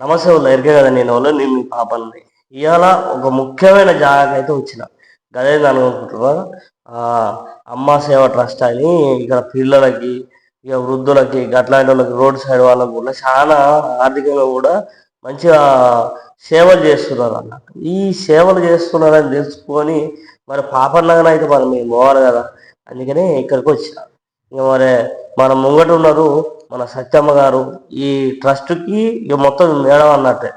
నమస్తే వాళ్ళు ఎరికే కదా నేను వాళ్ళు నేను మీ పాపని ఇవాళ ఒక ముఖ్యమైన జాగాకి అయితే వచ్చిన గదే అనుకుంటున్నా అమ్మ సేవ ట్రస్ట్ అని ఇక్కడ పిల్లలకి ఇక వృద్ధులకి అట్లాంటి వాళ్ళకి రోడ్ సైడ్ వాళ్ళకి కూడా చాలా ఆర్థికంగా కూడా మంచిగా సేవలు చేస్తున్నారు అన్నట్టు ఈ సేవలు చేస్తున్నారని తెలుసుకొని మరి పాపన్నగానే అయితే మనం మేము పోవాలి కదా? అందుకని ఇక్కడికి వచ్చిన. ఇక మరి మన ముంగట ఉన్నారు మన సత్యమ్మ గారు. ఈ ట్రస్ట్కి ఇక మొత్తం మేడం అన్నట్టే.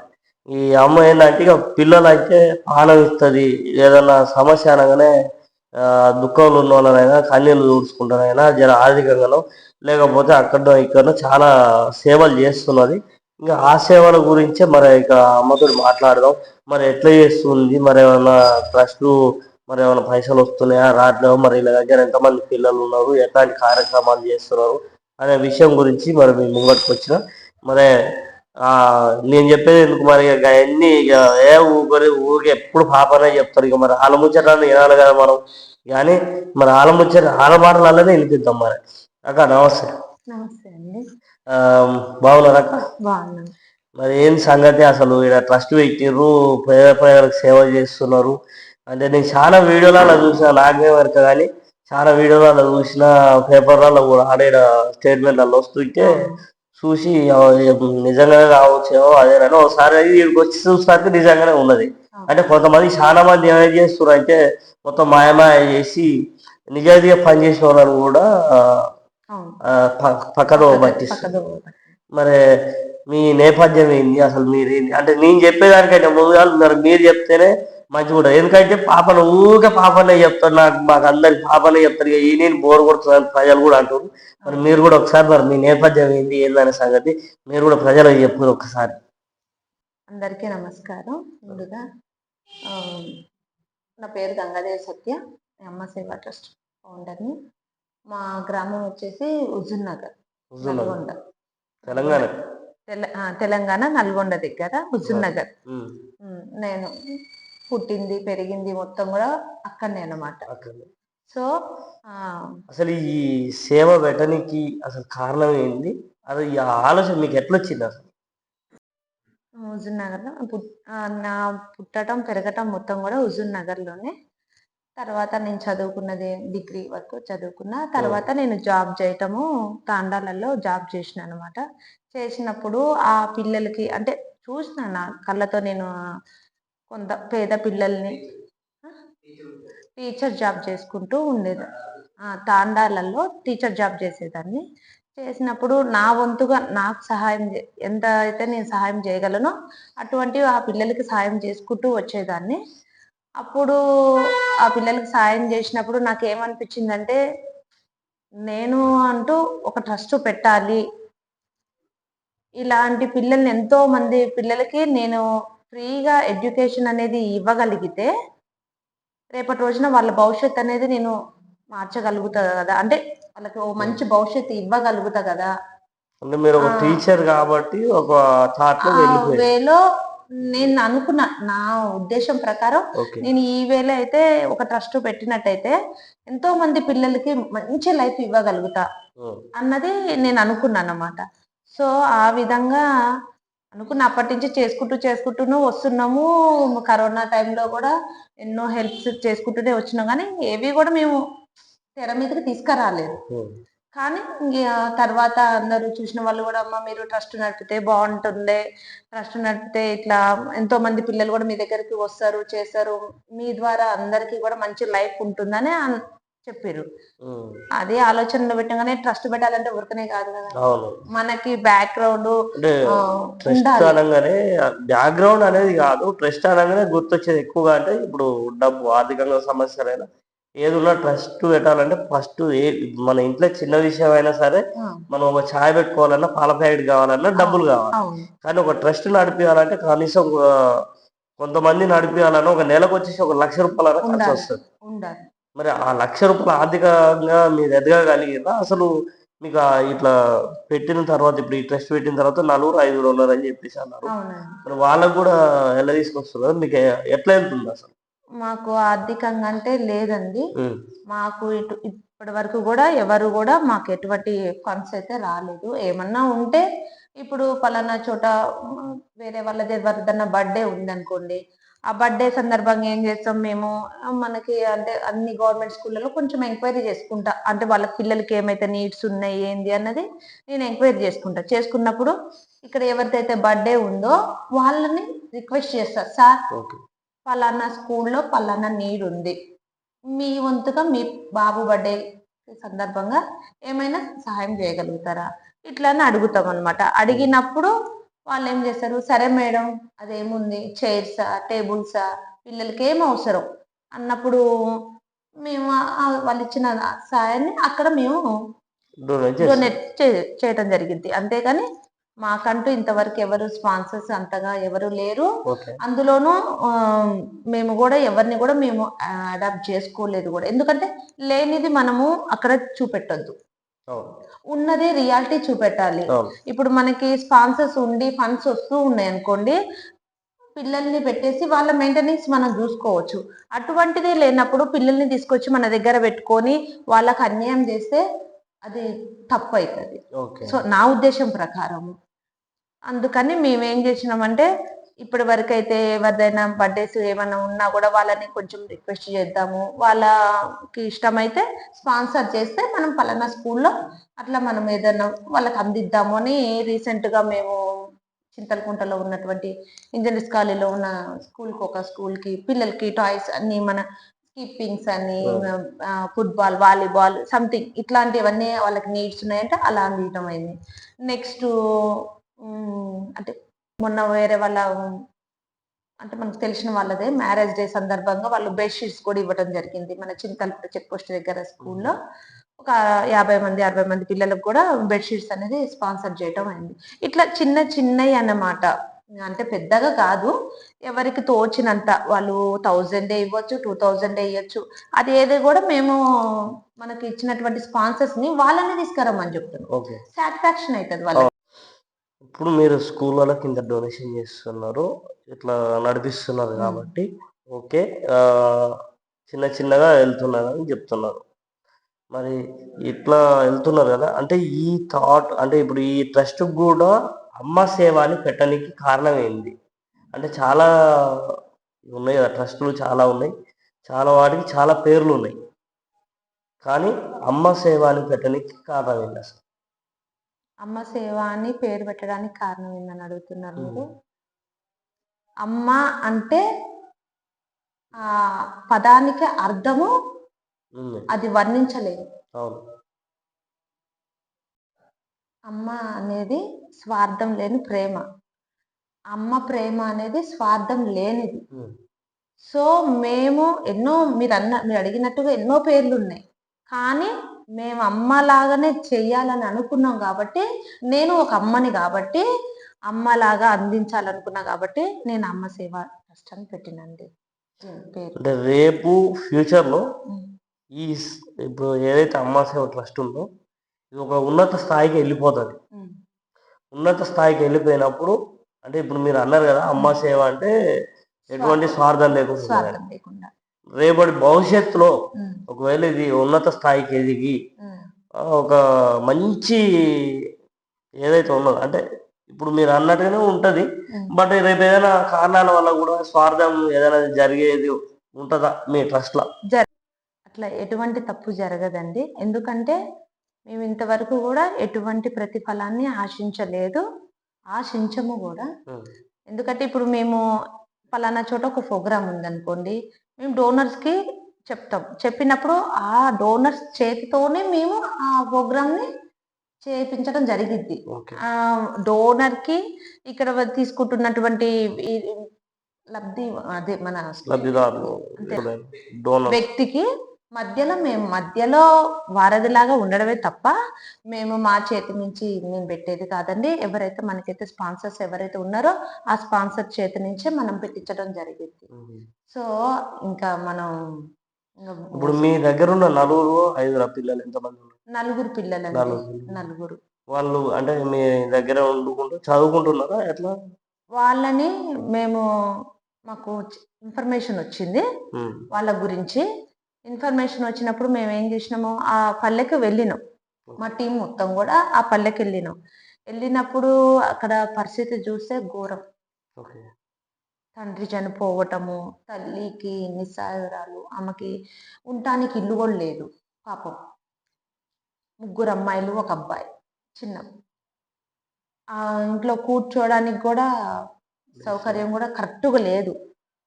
ఈ అమ్మ ఏంటంటే ఇక పిల్లలైతే అయితే ఇస్తుంది ఏదైనా సమస్య అనగానే దుఃఖంలో ఉన్న వాళ్ళనైనా కన్నీళ్ళు చూసుకుంటానైనా జర ఆర్థికంగానో లేకపోతే అక్కడో ఇక్కడో చాలా సేవలు చేస్తున్నది. ఇంకా ఆ సేవల గురించే మరి ఇక అమ్మతో మాట్లాడదాం. మరి ఎట్లా చేస్తుంది? మరి ఏమైనా ట్రస్ట్ మరి ఏమైనా పైసలు వస్తున్నాయా? రావట్లేవు మరి వీళ్ళ దగ్గర ఎంతమంది పిల్లలు ఉన్నారు? ఎట్లాంటి కార్యక్రమాలు చేస్తున్నారు? అనే విషయం గురించి మరి మీ ముంగటికి వచ్చిన. మరి ఆ నేను చెప్పేది ఎందుకు మరి? ఇక అన్ని ఇక ఏ ఊరి ఊరికి ఎప్పుడు పాపనే చెప్తారు. ఇక మరి వాళ్ళ ముచ్చటాన్ని వినాలి కదా మనం. కానీ మరి వాళ్ళ ముచ్చట వాళ్ళ మాటలలోనే వినిపిద్దాం మరి. అక్క నమస్తే. నమస్తే అండి. బాగున్నారా అక్క? బాగున్నాను మరి ఏం సంగతి అసలు? ఇక్కడ ట్రస్ట్ పెట్టిర్రు పేద ప్రజలకు సేవ చేస్తున్నారు. అంటే నేను చాలా వీడియోలలో చూసిన నాకే వరకు కానీ చాలా వీడియోలలో చూసిన పేపర్లలో కూడా ఆడే స్టేట్మెంట్లలో వస్తుంటే చూసి నిజంగానే రావచ్చేమో అదేనని ఒకసారి ఇక్కడికి వచ్చి చూసరికి నిజంగానే ఉన్నది. అంటే కొంతమంది చాలా మంది ఏమైనా చేస్తున్నారు అంటే మొత్తం మాయమాయ చేసి నిజాయితీగా పనిచేసే వాళ్ళని కూడా పక్కన పట్టిస్తారు మరి మీ నేపథ్యం ఏంది? అసలు మీరు అంటే నేను చెప్పేదానికైతే ముందుగా మీరు చెప్తేనే మంచిగా ఉంటుంది ఎందుకంటే పాపను ఊరికే పాపనే చెప్తారు నాకు మాకు అందరికి పాపనే చెప్తారు. ఇక ఈ నేను బోర్ కొడుతుందని ప్రజలు కూడా అంటారు మరి మీరు కూడా ఒకసారి మరి మీ నేపథ్యం ఏంది ఏందనే సంగతి మీరు కూడా ప్రజలకు చెప్పారు ఒకసారి. అందరికీ నమస్కారం. ముందుగా నా పేరు గంగాదేవి సత్య. అమ్మ సేవా ట్రస్ట్ ఫౌండర్ని. మా గ్రామం వచ్చేసి హుజూర్ నగర్. నల్గొండ. తెలంగాణ. తెలంగాణ నల్గొండ దగ్గర హుజూర్ నగర్ నేను పుట్టింది పెరిగింది మొత్తం కూడా అక్కడనే అక్కడ. సో అసలు ఈ సేవ పెట్టడానికి అసలు కారణం ఏంది? అది ఈ ఆలోచన మీకు ఎట్లా వచ్చింది అసలు? హుజూర్ నగర్లో నా పుట్టడం పెరగటం మొత్తం కూడా హుజూర్ నగర్లోనే. తర్వాత నేను చదువుకున్నది డిగ్రీ వరకు చదువుకున్న. తర్వాత నేను జాబ్ చేయటము తాండాలలో జాబ్ చేసిన అనమాట చేసినప్పుడు ఆ పిల్లలకి అంటే చూసిన నా కళ్ళతో నేను కొంత పేద పిల్లల్ని టీచర్ జాబ్ చేసుకుంటూ ఉండేది. తాండాలలో టీచర్ జాబ్ చేసేదాన్ని. చేసినప్పుడు నా వంతుగా నాకు సహాయం చే- ఎంత అయితే నేను సహాయం చేయగలనో అటువంటి ఆ పిల్లలకి సహాయం చేసుకుంటూ వచ్చేదాన్ని. అప్పుడు ఆ పిల్లలకి సాయం చేసినప్పుడు నాకు ఏమనిపించిందంటే నేను అంటూ ఒక ట్రస్ట్ పెట్టాలి. ఇలాంటి పిల్లల్ని ఎంతో మంది పిల్లలకి నేను ఫ్రీగా ఎడ్యుకేషన్ అనేది ఇవ్వగలిగితే రేపటి రోజున వాళ్ళ భవిష్యత్ అనేది నేను మార్చగలుగుతా కదా? అంటే వాళ్ళకి ఓ మంచి భవిష్యత్తు ఇవ్వగలుగుతా కదా? అంటే మీరు ఒక. టీచర్ కాబట్టి ఒక వేలో నేను అనుకున్న నా ఉద్దేశం ప్రకారం నేను ఈ వేళ అయితే ఒక ట్రస్ట్ పెట్టినట్టయితే ఎంతో మంది పిల్లలకి మంచి లైఫ్ ఇవ్వగలుగుతా. అన్నది నేను అనుకున్నాను అన్నమాట సో ఆ విధంగా అనుకున్న అప్పటి నుంచి చేసుకుంటూ చేసుకుంటూనే వస్తున్నాము. కరోనా టైంలో కూడా ఎన్నో హెల్ప్స్ చేసుకుంటూనే వచ్చినాం. కానీ ఏవి కూడా మేము తెర మీదకి తీసుకురాలేదు. కానీ తర్వాత అందరూ చూసిన వాళ్ళు కూడా అమ్మ మీరు ట్రస్ట్ నడిపితే బాగుంటుండే ట్రస్ట్ నడిపితే ఇట్లా ఎంతో మంది పిల్లలు కూడా మీ దగ్గరికి వస్తారు చేస్తారు. మీ ద్వారా అందరికీ కూడా మంచి లైఫ్ ఉంటుందని చెప్పారు. అదే ఆలోచనలో పెట్టగానే ట్రస్ట్ పెట్టాలంటే ఊరికనే కాదు కదా. మనకి బ్యాక్గ్రౌండ్ ట్రస్ట్ అనగానే బ్యాక్గ్రౌండ్ అనేది కాదు ట్రస్ట్ అనగానే గుర్తొచ్చేది ఎక్కువగా అంటే ఇప్పుడు డబ్బు ఆర్థికంగా సమస్యలైనా ఏదున్నా ట్రస్ట్ పెట్టాలంటే ఫస్ట్ ఏ మన ఇంట్లో చిన్న విషయం అయినా సరే మనం ఒక ఛాయ్ పెట్టుకోవాలన్నా పాల ప్యాకెట్ కావాలన్నా డబ్బులు కావాలి. కానీ ఒక ట్రస్ట్ నడిపించాలంటే కనీసం కొంతమంది నడిపించాలన్నా ఒక నెలకు వచ్చేసి ఒక లక్ష రూపాయల ఖర్చు. వస్తుంది. మరి ఆ లక్ష రూపాయలు ఆర్థికంగా మీరు ఎదగగలిగినా అసలు మీకు ఇట్లా పెట్టిన తర్వాత ఇప్పుడు ఈ ట్రస్ట్ పెట్టిన తర్వాత నలుగురు ఐదుగురు ఉన్నారు అని చెప్పేసి అన్నారు. మరి వాళ్ళకు కూడా ఎలా తీసుకొస్తున్నారు? మీకు ఎట్లా వెళ్తుంది అసలు? మాకు ఆర్థికంగా అంటే లేదండి. మాకు ఇటు ఇప్పటి వరకు కూడా ఎవరు కూడా మాకు ఎటువంటి ఫండ్స్ అయితే రాలేదు. ఏమన్నా ఉంటే ఇప్పుడు పలానా చోట వేరే వాళ్ళది ఎవరిదన్నా బర్త్డే ఉందనుకోండి ఆ బర్త్డే సందర్భంగా ఏం చేస్తాం మేము? మనకి అంటే అన్ని గవర్నమెంట్ స్కూళ్ళలో కొంచెం ఎంక్వైరీ చేసుకుంటా. అంటే వాళ్ళ పిల్లలకి ఏమైతే నీడ్స్ ఉన్నాయి ఏంది అన్నది నేను ఎంక్వైరీ చేసుకుంటా. చేసుకున్నప్పుడు ఇక్కడ ఎవరిదైతే బర్త్డే ఉందో వాళ్ళని రిక్వెస్ట్ చేస్తా. Sir okay. పలానా స్కూల్లో పలానా నీడ్ ఉంది. మీ వంతుగా మీ బాబు బర్త్డే సందర్భంగా ఏమైనా సహాయం చేయగలుగుతారా? ఇట్లా అని అడుగుతాం అనమాట అడిగినప్పుడు వాళ్ళు ఏం చేస్తారు? సరే మేడం అదేముంది? చైర్సా టేబుల్సా పిల్లలకి ఏం అవసరం? అన్నప్పుడు మేము వాళ్ళు ఇచ్చిన సాయాన్ని అక్కడ మేము డొనేట్ చేస్తారు డొనేట్ చే- చేయటం జరిగింది. అంతేగాని మాకంటూ ఇంతవరకు ఎవరు స్పాన్సర్స్ అంతగా ఎవరు లేరు. అందులోనూ మేము కూడా ఎవరిని కూడా మేము అడాప్ట్ చేసుకోలేదు కూడా. ఎందుకంటే లేనిది మనము అక్కడ చూపెట్టొద్దు. ఉన్నదే రియాలిటీ చూపెట్టాలి. ఇప్పుడు మనకి స్పాన్సర్స్ ఉండి ఫండ్స్ వస్తూ ఉన్నాయి అనుకోండి పిల్లల్ని పెట్టేసి వాళ్ళ మెయింటెనెన్స్ మనం చూసుకోవచ్చు. అటువంటిదే లేనప్పుడు పిల్లల్ని తీసుకొచ్చి మన దగ్గర పెట్టుకొని వాళ్ళకి అన్యాయం చేస్తే అది తప్పు అవుతుంది ఓకే. సో నా ఉద్దేశం ప్రకారం అందుకని మేము ఏం చేసినామంటే ఇప్పటి వరకు అయితే ఎవరిదైనా బర్త్డేస్ ఏమైనా ఉన్నా కూడా వాళ్ళని కొంచెం రిక్వెస్ట్ చేద్దాము. వాళ్ళకి ఇష్టమైతే స్పాన్సర్ చేస్తే మనం పలానా స్కూల్లో అట్లా మనం ఏదైనా వాళ్ళకి అందిద్దాము అని recent గా మేము చింతలకుంటలో ఉన్నటువంటి ఇంజనీర్స్ కాలేజీలో ఉన్న స్కూల్కి ఒక స్కూల్కి పిల్లలకి టాయ్స్ అన్ని మన స్కిప్పింగ్స్ అని ఫుట్బాల్ వాలీబాల్ సంథింగ్ ఇట్లాంటివన్నీ వాళ్ళకి నీడ్స్ ఉన్నాయంటే అలా అందించడం అయింది నెక్స్ట్ అంటే మొన్న వేరే వాళ్ళ అంటే మనకు తెలిసిన వాళ్ళదే మ్యారేజ్ డే సందర్భంగా వాళ్ళు బెడ్షీట్స్ కూడా ఇవ్వడం జరిగింది. మన చింతలపూట చెక్ పోస్ట్ దగ్గర స్కూల్లో. ఒక యాభై మంది అరవై మంది పిల్లలకు కూడా బెడ్షీట్స్ అనేది స్పాన్సర్ చేయడం అయింది. ఇట్లా చిన్న చిన్నవి అన్నమాట. అంటే పెద్దగా కాదు. ఎవరికి తోచినంత వాళ్ళు థౌజండ్ ఇవ్వచ్చు టూ థౌజండ్ ఇవ్వచ్చు అది ఏది కూడా మేము మనకి ఇచ్చినటువంటి స్పాన్సర్స్ని వాళ్ళని తీసుకురమ్మని చెప్తున్నాం. సాటిస్ఫాక్షన్ అవుతుంది వాళ్ళకి. ఇప్పుడు మీరు స్కూల్ వాళ్ళకి ఇంత డొనేషన్ చేస్తున్నారు ఇట్లా నడిపిస్తున్నారు. కాబట్టి ఓకే చిన్న చిన్నగా వెళ్తున్నారు అని చెప్తున్నారు. మరి ఇట్లా వెళ్తున్నారు కదా అంటే ఈ థాట్ అంటే ఇప్పుడు ఈ ట్రస్ట్ కూడా అమ్మ సేవ అని పెట్టడానికి కారణం ఏంది? అంటే చాలా ఉన్నాయి కదా ట్రస్టులు చాలా ఉన్నాయి చాలా వాటికి చాలా పేర్లు ఉన్నాయి. కానీ అమ్మ సేవ అని పెట్టడానికి కారణం ఏంటి అసలు? అమ్మ సేవ అని పేరు పెట్టడానికి కారణం ఏందని అడుగుతున్నారు మీరు మ్మ్. అమ్మ అంటే ఆ పదానికి అర్థము. అది వర్ణించలేదు అమ్మ అనేది స్వార్థం లేని ప్రేమ అమ్మ ప్రేమ అనేది స్వార్థం లేనిది. సో మేము ఎన్నో మీరు అన్న మీరు అడిగినట్టుగా ఎన్నో పేర్లు ఉన్నాయి కానీ మేము అమ్మలాగానే చెయ్యాలని అనుకున్నాం కాబట్టి నేను ఒక అమ్మని కాబట్టి అమ్మలాగా అందించాలనుకున్నా కాబట్టి నేను అమ్మ సేవ ట్రస్ట్ అని పెట్టినండి అంటే రేపు ఫ్యూచర్లో. ఈ ఇప్పుడు ఏదైతే అమ్మ సేవ ట్రస్ట్ ఉందో ఇది ఒక ఉన్నత స్థాయికి వెళ్ళిపోతుంది. ఉన్నత స్థాయికి వెళ్ళిపోయినప్పుడు అంటే ఇప్పుడు మీరు అన్నారు కదా అమ్మ సేవ అంటే ఎటువంటి. స్వార్థం లేకుండా రేపటి భవిష్యత్తులో. ఒకవేళ ఇది ఉన్నత స్థాయికి ఎదిగి ఒక మంచి ఏదైతే ఉన్నదో అంటే ఇప్పుడు మీరు అన్నట్టుగానే ఉంటది. బట్ రేపు ఏదైనా కారణాల వల్ల కూడా స్వార్థం ఏదైనా జరిగేది ఉంటుందా మీ ట్రస్ట్లో? అట్లా ఎటువంటి తప్పు జరగదండి. ఎందుకంటే మేము ఇంతవరకు కూడా ఎటువంటి ప్రతిఫలాన్ని ఆశించలేదు. ఆశించము కూడా. ఎందుకంటే ఇప్పుడు మేము పలానా చోట ఒక ప్రోగ్రామ్ ఉందనుకోండి మేము డోనర్స్కి చెప్తాం. చెప్పినప్పుడు ఆ డోనర్స్ చేతితోనే మేము ఆ ప్రోగ్రామ్ని చేయించడం జరిగిద్ది. ఓకే. ఆ డోనర్కి ఇక్కడ తీసుకుంటున్నటువంటి లబ్ధి అదే మన వ్యక్తికి మధ్యలో మేము మధ్యలో వారధిలాగా ఉండడమే తప్ప మేము మా చేతి నుంచి మేము పెట్టేది కాదండి. ఎవరైతే మనకైతే స్పాన్సర్స్ ఎవరైతే ఉన్నారో ఆ స్పాన్సర్ చేతి నుంచే మనం పెట్టించడం జరిగింది సో ఇంకా మనం ఇప్పుడు మీ దగ్గర ఉన్న నలుగురు ఐదుగురు పిల్లలు ఎంతమంది ఉన్నారు? నలుగురు పిల్లలండి. నలుగురు. వాళ్ళు అంటే మీ దగ్గర వండుకుంటూ చదువుకుంటున్నారా? ఎట్లా? వాళ్ళని మేము మాకు ఇన్ఫర్మేషన్ వచ్చింది. వాళ్ళ గురించి ఇన్ఫర్మేషన్ వచ్చినప్పుడు మేము ఏం చేసినాము? ఆ పల్లెకి వెళ్ళినాం. మా టీం మొత్తం కూడా ఆ పల్లెకి వెళ్ళినాం. వెళ్ళినప్పుడు అక్కడ పరిస్థితి చూస్తే ఘోరం. తండ్రి చనిపోవటము తల్లికి నిస్సహాయురాలు ఆమెకి ఉండటానికి ఇల్లు కూడా లేదు. పాపం. ముగ్గురు అమ్మాయిలు ఒక అబ్బాయి చిన్న. ఆ ఇంట్లో కూర్చోడానికి కూడా సౌకర్యం కూడా కరెక్ట్గా లేదు.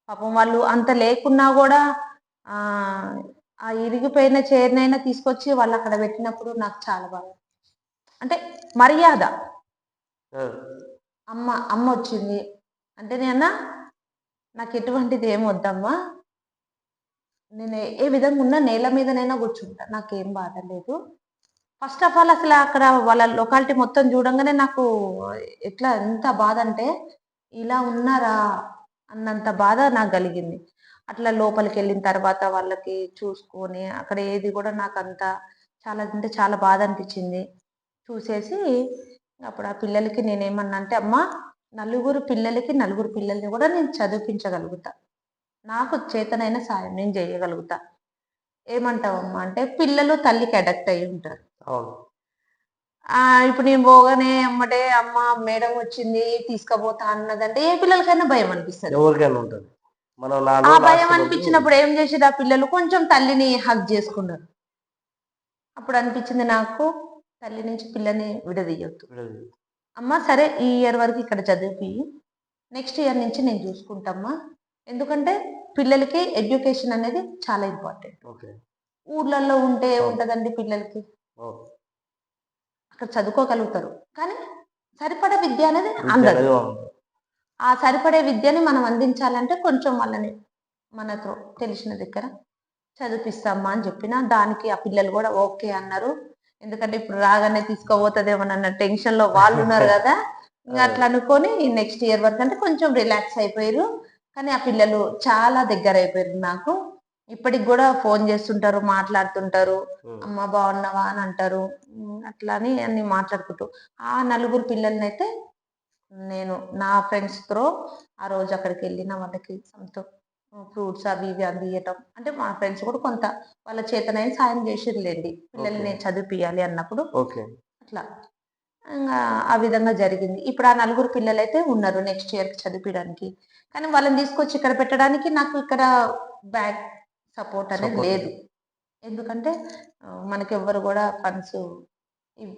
పాపం వాళ్ళు అంత లేకున్నా కూడా ఆ ఇరిగిపోయిన చైర్నైనా తీసుకొచ్చి వాళ్ళు అక్కడ పెట్టినప్పుడు నాకు చాలా బాగా అంటే మర్యాద. అమ్మ అమ్మ వచ్చింది. అంటే నేను? నాకు ఎటువంటిది ఏం వద్దమ్మా నేను ఏ- విధంగా ఉన్నా నేల మీదనైనా కూర్చుంటా. నాకేం బాధ లేదు. ఫస్ట్ ఆఫ్ ఆల్ అసలు అక్కడ వాళ్ళ లొకాలిటీ మొత్తం చూడంగానే నాకు ఎట్లా ఎంత బాధ అంటే ఇలా ఉన్నారా అన్నంత బాధ నాకు కలిగింది. అట్లా లోపలికి వెళ్ళిన తర్వాత వాళ్ళకి చూసుకొని అక్కడ ఏది కూడా నాకు అంత చాలా అంటే చాలా బాధ అనిపించింది. చూసేసి అప్పుడు ఆ పిల్లలకి నేనేమన్నా అంటే అమ్మ నలుగురు పిల్లలకి నలుగురు పిల్లల్ని కూడా నేను చదివించగలుగుతా. నాకు చేతనైన సాయం నేను చేయగలుగుతా. ఏమంటావమ్మా అంటే పిల్లలు తల్లికి అడక్ట్ అయి ఉంటారు. ఇప్పుడు నేను పోగానే అమ్మటే అమ్మ మేడం వచ్చింది తీసుకుపోతా అన్నదంటే ఏ పిల్లలకైనా భయం అనిపిస్తుంది. ఎవరికైనా ఉంటుంది. మనం ఆ భయం అనిపించినప్పుడు ఏం చేసేది? ఆ పిల్లలు కొంచెం తల్లిని హగ్ చేసుకున్నారు. అప్పుడు అనిపించింది నాకు తల్లి నుంచి పిల్లని విడదీయొద్దు. అమ్మ సరే ఈ ఇయర్ వరకు ఇక్కడ చదివి నెక్స్ట్ ఇయర్ నుంచి నేను చూసుకుంటామ్మా. ఎందుకంటే పిల్లలకి ఎడ్యుకేషన్ అనేది చాలా ఇంపార్టెంట్ ఊర్లలో ఉంటే ఉంటదండి పిల్లలకి. అక్కడ చదువుకోగలుగుతారు. కానీ సరిపడ విద్య అనేది ఉంది. ఆ సరిపడే విద్యని మనం అందించాలంటే కొంచెం వాళ్ళని మనకు తెలిసిన దగ్గర చదివిస్తామా అని చెప్పిన దానికి ఆ పిల్లలు కూడా ఓకే అన్నారు. ఎందుకంటే ఇప్పుడు రాగానే తీసుకోబోతుందేమోనన్న టెన్షన్లో వాళ్ళు ఉన్నారు కదా. ఇంకా అట్లా అనుకొని నెక్స్ట్ ఇయర్ వరకు అంటే కొంచెం రిలాక్స్ అయిపోయారు కానీ ఆ పిల్లలు చాలా దగ్గర అయిపోయారు నాకు. ఇప్పటికి కూడా ఫోన్ చేస్తుంటారు మాట్లాడుతుంటారు. అమ్మ బాగున్నావా అని అంటారు. అట్లా అని అన్ని మాట్లాడుకుంటూ. ఆ నలుగురు పిల్లల్ని అయితే నేను నా ఫ్రెండ్స్ త్రో ఆ రోజు అక్కడికి వెళ్ళిన వాళ్ళకి సొంత ఫ్రూట్స్ అవి ఇవి అందియటం అంటే మా ఫ్రెండ్స్ కూడా కొంత వాళ్ళ చేతనైన సాయం చేసిర్లేండి పిల్లల్ని చదివిపియాలి అన్నప్పుడు. అట్లా. ఇంకా ఆ విధంగా జరిగింది. ఇప్పుడు ఆ నలుగురు పిల్లలు అయితే ఉన్నారు నెక్స్ట్ ఇయర్ చదివించడానికి కానీ వాళ్ళని తీసుకొచ్చి ఇక్కడ పెట్టడానికి నాకు ఇక్కడ బ్యాక్ సపోర్ట్ అనేది. లేదు. ఎందుకంటే ఆ, మనకి ఎవ్వరు కూడా ఫండ్స్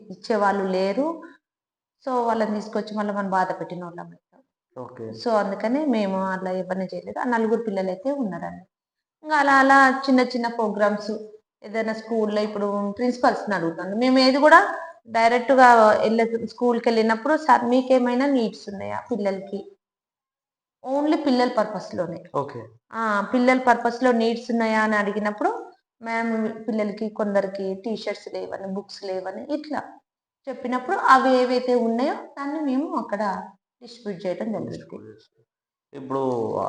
ఇచ్చే వాళ్ళు లేరు. సో వాళ్ళని తీసుకొచ్చి మళ్ళీ మనం బాధ పెట్టిన వాళ్ళం సో అందుకని మేము అలా ఇబ్బంది చేయలేదు. ఆ నలుగురు పిల్లలు అయితే ఉన్నారండి. ఇంకా అలా అలా చిన్న చిన్న ప్రోగ్రామ్స్ ఏదైనా స్కూల్లో ఇప్పుడు ప్రిన్సిపల్స్ని అడుగుతాను. మేము ఏది కూడా డైరెక్ట్గా వెళ్ళే స్కూల్కి వెళ్ళినప్పుడు సార్ మీకేమైనా నీడ్స్ ఉన్నాయా పిల్లలకి? ఓన్లీ పిల్లల పర్పస్లోనే ఓకే. ఆ పిల్లల పర్పస్లో నీడ్స్ ఉన్నాయా అని అడిగినప్పుడు మ్యామ్ పిల్లలకి కొందరికి టీ షర్ట్స్ లేవని బుక్స్ లేవని ఇట్లా చెప్పినప్పుడు అవి ఏవైతే ఉన్నాయో దాన్ని మేము అక్కడ డిస్ట్రిబ్యూట్ చేయడం జరుగుతుంది ఇప్పుడు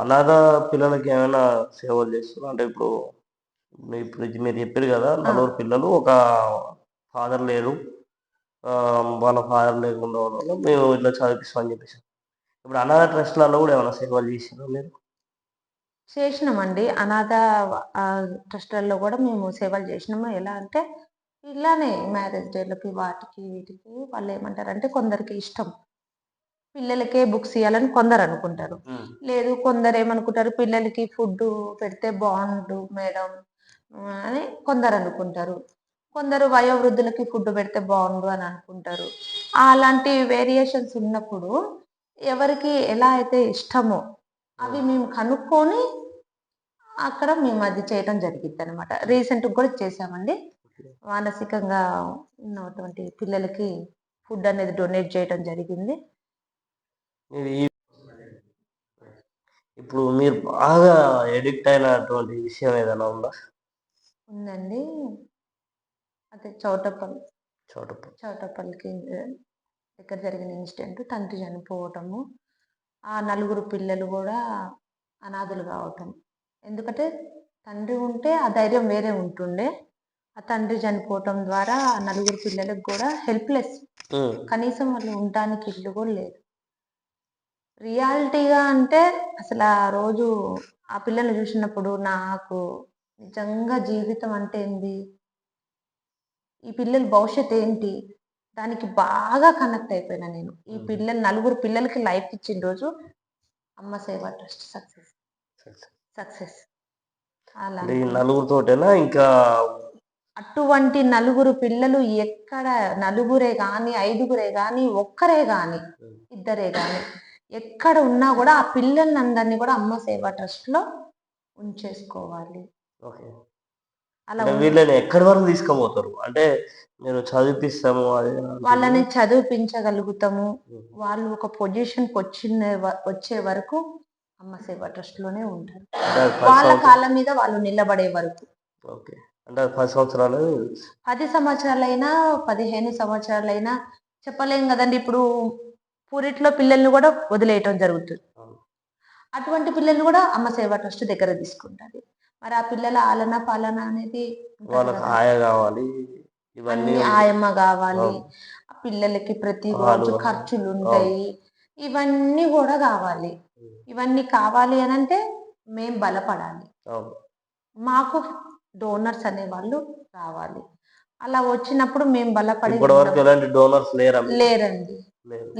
అనాథ పిల్లలకి ఏమైనా సేవలు చేస్తున్నారు? అంటే ఇప్పుడు ఇప్పుడు మీరు చెప్పారు కదా నలుగురు పిల్లలు ఒక ఫాదర్ లేరు వాళ్ళ ఫాదర్ లేకుండా వల్ల మేము ఇట్లా చదివిస్తామని చెప్పేసి ఇప్పుడు అనాథ ట్రస్ట్లలో కూడా ఏమైనా సేవలు చేసినారా మీరు? చేసినామండి. అనాథ ట్రస్ట్లలో కూడా మేము సేవలు చేసినాము. ఎలా అంటే ఇలానే మ్యారేజ్ డేలకి వాటికి వీటికి వాళ్ళు ఏమంటారంటే కొందరికి ఇష్టం. పిల్లలకే బుక్స్ ఇవ్వాలని కొందరు అనుకుంటారు. లేదు కొందరు ఏమనుకుంటారు పిల్లలకి ఫుడ్ పెడితే బాగుండు మేడం అని కొందరు అనుకుంటారు. కొందరు వయోవృద్ధులకి ఫుడ్ పెడితే బాగుండు అని అనుకుంటారు. అలాంటి వేరియేషన్స్ ఉన్నప్పుడు ఎవరికి ఎలా అయితే ఇష్టమో అవి మేము. కనుక్కొని అక్కడ మేము అది చేయడం జరిగింది అనమాట రీసెంట్ కూడా చేసామండి మానసికంగా ఉన్నటువంటి పిల్లలకి ఫుడ్ అనేది డొనేట్ చేయడం జరిగింది. ఇప్పుడు మీరు బాగా ఎడిక్ట్ అయినటువంటి విషయం ఏదైనా ఉందా? ఉందండి. అదే చౌటప్పల్. చోట చౌటప్పల్కి దగ్గర జరిగిన ఇన్సిడెంట్ తండ్రి చనిపోవటము. ఆ నలుగురు పిల్లలు కూడా అనాథులు కావటం. ఎందుకంటే తండ్రి ఉంటే ఆ ధైర్యం వేరే ఉంటుండే. ఆ తండ్రి చనిపోవటం ద్వారా నలుగురు పిల్లలకు కూడా హెల్ప్లెస్ కనీసం వాళ్ళు ఉండడానికి ఇల్లు కూడా లేదు. రియాలిటీగా అంటే అసలు ఆ రోజు ఆ పిల్లల్ని చూసినప్పుడు నాకు నిజంగా జీవితం అంటే ఏంది? ఈ పిల్లల భవిష్యత్ ఏంటి? దానికి బాగా కనెక్ట్ అయిపోయినా నేను. ఈ పిల్లలు నలుగురు పిల్లలకి లైఫ్ ఇచ్చిన రోజు అమ్మ సేవ ట్రస్ట్ సక్సెస్ సక్సెస్ అలా నలుగురితోటేనా? ఇంకా అటువంటి నలుగురు పిల్లలు ఎక్కడ నలుగురే గాని ఐదుగురే గాని ఒక్కరే గాని ఇద్దరే గాని. ఎక్కడ ఉన్నా కూడా ఆ పిల్లల్ని అందరినీ కూడా అమ్మ సేవా ట్రస్ట్లో ఉంచేసుకోవాలి. ఓకే. అలా అంటే వీళ్ళని ఎక్కడి వరకు తీసుకుపోతారు? అంటే మీరు చదివిపిస్తాము అది వాళ్ళని చదివిపించగలుగుతాము. వాళ్ళు ఒక పొజిషన్ వచ్చిన వచ్చే వరకు అమ్మ సేవా ట్రస్ట్లోనే ఉంటారు వాళ్ళ కాళ్ళ మీద వాళ్ళు నిలబడే వరకు. ఓకే. అంటే పది సంవత్సరాలు. పది సంవత్సరాలైనా పదిహేను సంవత్సరాలైనా చెప్పలేం కదండి. ఇప్పుడు పూరిట్లో పిల్లల్ని కూడా వదిలేయటం జరుగుతుంది. అటువంటి పిల్లల్ని కూడా అమ్మ సేవా ట్రస్ట్ దగ్గర తీసుకుంటది మరి ఆ పిల్లల ఆలన పాలన అనేది వాళ్ళకి. ఆయ కావాలి ఇవన్నీ ఆయమ్మ కావాలి పిల్లలకి ప్రతి రోజు. ఖర్చులు ఉంటాయి ఇవన్నీ కూడా కావాలి. ఇవన్నీ కావాలి అని అంటే మేం బలపడాలి. మాకు డోనర్స్ అనే వాళ్ళు రావాలి అలా వచ్చినప్పుడు మేము బలపడి ఎలాంటి డోనర్స్? లేరండి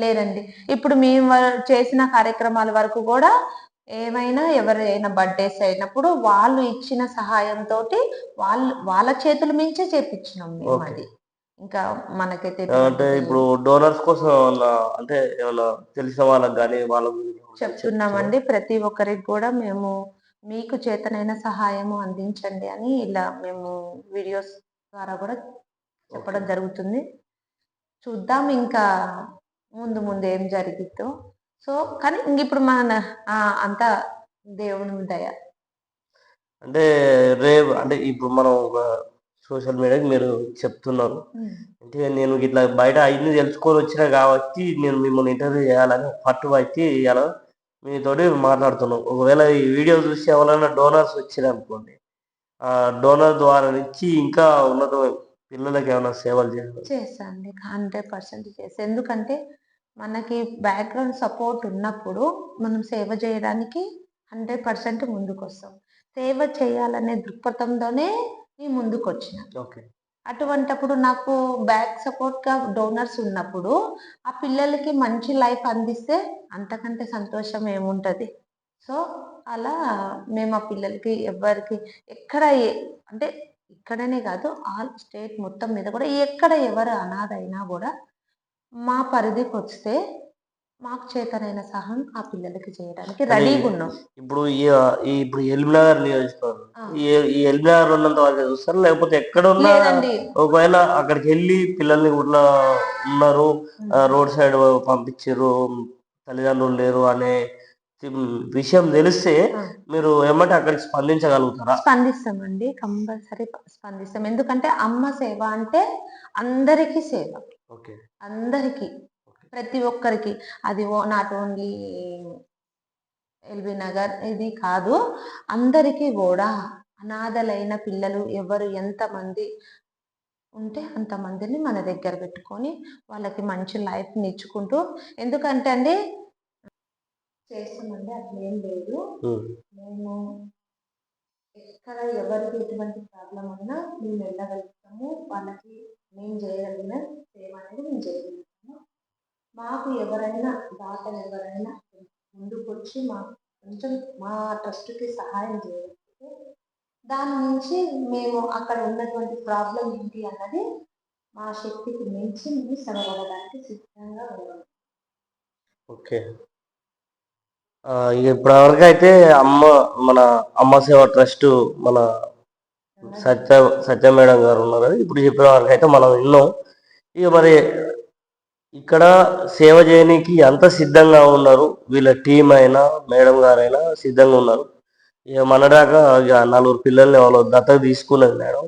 లేరండి ఇప్పుడు మేము చేసిన కార్యక్రమాల వరకు కూడా ఏమైనా ఎవరైనా బర్త్డేస్ అయినప్పుడు వాళ్ళు ఇచ్చిన సహాయంతో వాళ్ళు వాళ్ళ చేతుల మించే చేపించినాం మేము. అది. ఇంకా మనకైతే అంటే ఇప్పుడు డోనర్స్ కోసం అంటే తెలిసిన వాళ్ళకి కానీ వాళ్ళ గురించి ఏమన్నా చెప్తున్నామండి. ప్రతి ఒక్కరికి కూడా మేము మీకు చేతనైన సహాయము అందించండి అని ఇలా మేము వీడియోస్ ద్వారా కూడా చెప్పడం. జరుగుతుంది. చూద్దాం ఇంకా ముందు ముందు ఏం జరిగిద్దో. సో కానీ ఇంక ఇప్పుడు మన అంతా దేవుని దయ. అంటే రేపు అంటే ఇప్పుడు మనం ఒక సోషల్ మీడియాకి మీరు చెప్తున్నారు. అంటే నేను ఇట్లా బయట అన్ని తెలుసుకొని వచ్చినా కాబట్టి నేను మిమ్మల్ని ఇంటర్వ్యూ చేయాలని పట్టు పట్టి ఇలా మీతోటి మాట్లాడుతున్నాం. ఒకవేళ ఈ వీడియో చూసి ఎవరైనా డోనర్స్ వచ్చినారు అనుకోండి ఆ డోనర్ ద్వారా నుంచి ఇంకా ఉన్నతమైన పిల్లలకి ఏమైనా సేవలు చేయాలి? చేస్తాండి హండ్రెడ్ పర్సెంట్ చేస్తాను ఎందుకంటే మనకి బ్యాక్గ్రౌండ్ సపోర్ట్ ఉన్నప్పుడు మనం సేవ చేయడానికి హండ్రెడ్ పర్సెంట్ ముందుకు వస్తాం సేవ చేయాలనే దృక్పథంతోనే నేను ముందుకు వచ్చిన ఓకే. అటువంటప్పుడు నాకు బ్యాక్ సపోర్ట్గా డోనర్స్ ఉన్నప్పుడు ఆ పిల్లలకి మంచి లైఫ్ అందిస్తే అంతకంటే సంతోషం ఏముంటది? సో అలా మేము ఆ పిల్లలకి ఎవరికి ఎక్కడ ఏ- అంటే ఇక్కడనే కాదు ఆల్ స్టేట్ మొత్తం మీద కూడా ఎక్కడ ఎవరు అనాథ అయినా కూడా మా పరిధికి వస్తే మాకు చేతనైన సహాయం ఆ పిల్లలకి చేయడానికి రెడీగా ఉన్నాం ఇప్పుడు ఈ ఈ ఇప్పుడు ఎల్బినగర్ నియోజకవర్గం. ఈ ఈ ఎల్బినగర్ ఉన్నంత వరకు చూస్తారు? లేకపోతే ఎక్కడ ఉన్నా లేదండి. ఒకవేళ అక్కడికి వెళ్ళి పిల్లల్ని ఇట్లా ఉన్నారు రోడ్ సైడ్ పంపించారు తల్లిదండ్రులు లేరు అనే విషయం తెలిస్తే ఆ. మీరు ఏమంటే అక్కడికి స్పందించగలుగుతారా? స్పందిస్తామండి కంపల్సరీ స్పందిస్తాం. ఎందుకంటే అమ్మ సేవ అంటే అందరికీ సేవ. అందరికీ ప్రతి ఒక్కరికి. అది నాట్ ఓన్లీ ఎల్బీ నగర్ ఇది కాదు. అందరికీ కూడా అనాథలైన పిల్లలు ఎవరు ఎంతమంది ఉంటే అంతమందిని మన దగ్గర పెట్టుకొని వాళ్ళకి మంచి లైఫ్ని ఇచ్చుకుంటూ ఎందుకంటే అండి చేస్తామండి అట్లా ఏం లేదు మేము ఎక్కడ ఎవరికి ఎటువంటి ప్రాబ్లం అయినా మేము వెళ్ళగలుగుతాము. వాళ్ళకి మేము చేయగలిగిన సేవ అనేది మేము చేయగలుగుతాము మాకు ఎవరైనా దాతలు ఎవరైనా ముందుకు వచ్చి మా కొంచెం మా ట్రస్ట్కి సహాయం చేయగలిగితే దాని నుంచి మేము అక్కడ ఉన్నటువంటి ప్రాబ్లం ఏంటి అన్నది మా శక్తికి మించి మేము శ్రమపడడానికి సిద్ధంగా ఉన్నాము. ఓకే. ఇప్పటివరకు అయితే అమ్మ మన అమ్మ సేవ ట్రస్ట్ మన సత్య సత్య మేడం గారు ఉన్నారు. ఇప్పుడు చెప్పిన వరకు అయితే మనం విన్నాం. ఇక మరి ఇక్కడ సేవ చేయడానికి ఎంత సిద్ధంగా ఉన్నారు? వీళ్ళ టీం అయినా మేడం గారైనా సిద్ధంగా ఉన్నారు. ఇక మన దాకా ఇక నలుగురు పిల్లల్ని వాళ్ళు దత్తత తీసుకున్నది మేడం.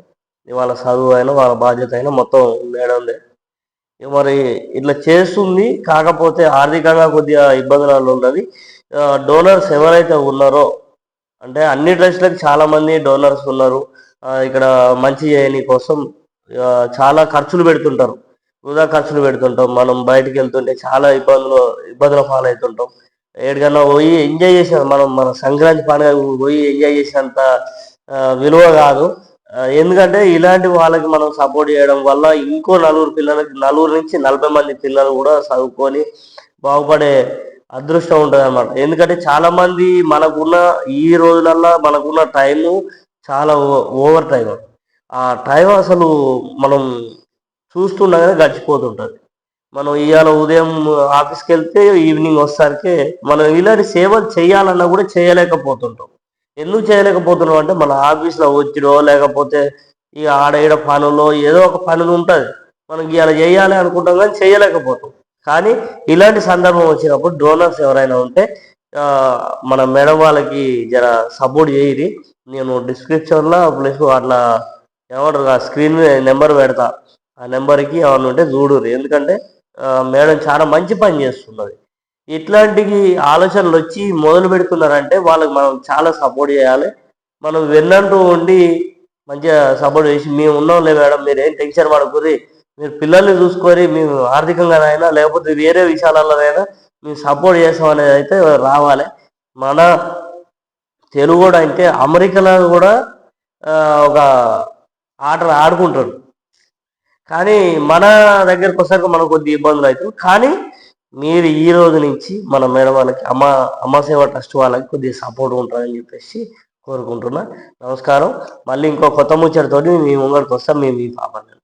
వాళ్ళ చదువు అయినా వాళ్ళ బాధ్యత అయినా మొత్తం మేడందే. మరి ఇట్లా చేస్తుంది కాకపోతే ఆర్థికంగా కొద్దిగా ఇబ్బందులు ఉన్నది. డోనర్స్ ఎవరైతే ఉన్నారో అంటే అన్ని ట్రస్ట్లకు చాలామంది డోనర్స్ ఉన్నారు. ఇక్కడ మంచి చేయని కోసం చాలా ఖర్చులు పెడుతుంటారు. వృధా ఖర్చులు పెడుతుంటాం. మనం బయటికి వెళ్తుంటే చాలా ఇబ్బందులు ఇబ్బందుల పాలవుతుంటాం. ఎక్కడికన్నా పోయి ఎంజాయ్ చేసిన మనం మన సంక్రాంతి పండుగ పోయి ఎంజాయ్ చేసినంత విలువ కాదు. ఎందుకంటే ఇలాంటి వాళ్ళకి మనం సపోర్ట్ చేయడం వల్ల ఇంకో నలుగురు పిల్లలకి నలుగురు నుంచి నలభై మంది పిల్లలు కూడా చదువుకొని బాగుపడే అదృష్టం ఉంటుంది అనమాట ఎందుకంటే చాలా మంది మనకున్న ఈ రోజులల్లో మనకున్న టైము చాలా ఓవర్ టైం ఆ టైం అసలు మనం చూస్తుండగానే గడిచిపోతుంటుంది. మనం ఇవాళ ఉదయం ఆఫీస్కి వెళ్తే ఈవినింగ్ వచ్చేసరికి మనం ఇలాంటి సేవలు చేయాలన్నా కూడా చేయలేకపోతుంటాం. ఎందుకు చేయలేకపోతున్నాం అంటే మన ఆఫీస్లో వచ్చిడో లేకపోతే ఇక ఆడ ఈడ పనులో ఏదో ఒక పనులు ఉంటుంది. మనకి ఇలా చేయాలి అనుకుంటాం కానీ చేయలేకపోతాం. కానీ ఇలాంటి సందర్భం వచ్చినప్పుడు డోనర్స్ ఎవరైనా ఉంటే మన మేడం వాళ్ళకి జర సపోర్ట్ చేయరి నేను డిస్క్రిప్షన్లో ప్లస్ అట్లా ఏమంటారు ఆ స్క్రీన్ మీద నెంబర్ పెడతా. ఆ నెంబర్కి ఏమన్నా ఉంటే చూడుర్రి ఎందుకంటే మేడం చాలా మంచి పని చేస్తున్నది. ఇట్లాంటి ఆలోచనలు వచ్చి మొదలు పెడుతున్నారంటే వాళ్ళకి మనం చాలా సపోర్ట్ చేయాలి. మనం వెళ్ళంటూ ఉండి మంచిగా సపోర్ట్ చేసి మేము ఉన్నాంలే మేడం మీరు ఏం టెన్షన్ పడకూరి మీరు పిల్లల్ని చూసుకొని మేము ఆర్థికంగానైనా లేకపోతే వేరే విషయాలలోనైనా మేము సపోర్ట్ చేస్తాం అనేది అయితే రావాలి. మన తెలుగు కూడా అంటే అమెరికాలో కూడా ఒక ఆటలు ఆడుకుంటాడు కానీ మన దగ్గరకు వచ్చాక మనకు కొద్ది ఇబ్బందులు అవుతాయి కానీ మీరు ఈ రోజు నుంచి మన మేడం వాళ్ళకి అమ్మ అమ్మ సేవ ట్రస్ట్ వాళ్ళకి కొద్దిగా సపోర్ట్ ఉంటుందని చెప్పేసి కోరుకుంటున్నా. నమస్కారం. మళ్ళీ ఇంకో కొత్త ముచ్చటతోటి మీ ముంగడికి వస్తాం. మేము మీ పాపని